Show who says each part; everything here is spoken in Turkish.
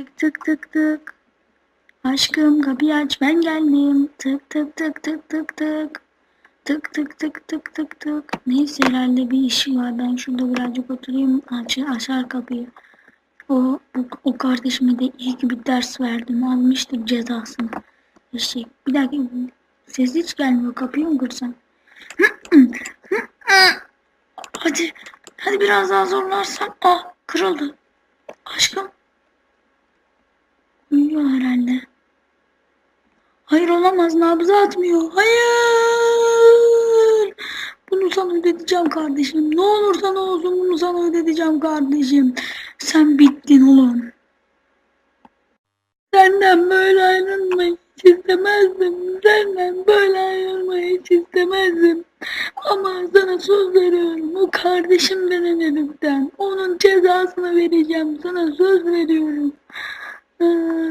Speaker 1: Tık tık tık tık. Aşkım kapıyı aç ben geldim. Tık tık tık tık tık tık. Tık tık tık tık tık tık. Neyse herhalde bir işi var. Ben şurada birazcık oturayım. Aç, açar kapıyı. O, bu, o kardeşime de iyi ki bir ders verdim. Almıştır cezasını. Eşek. Bir dakika. Ses hiç gelmiyor. Kapıyı mı kırsam? Hadi. Hadi biraz daha zorlarsam. Ah kırıldı. Aşkım. Uyuyor herhalde. Hayır olamaz. Nabzı atmıyor. Hayır. Bunu sana ödeteceğim kardeşim. Ne olursa ne olsun bunu sana ödeteceğim kardeşim. Sen bittin oğlum. Senden böyle ayrılmayı hiç istemezdim. Senden böyle ayrılmayı hiç istemezdim. Ama sana söz veriyorum. O kardeşim denen heriften. Onun cezasını vereceğim. Sana söz veriyorum. Ah.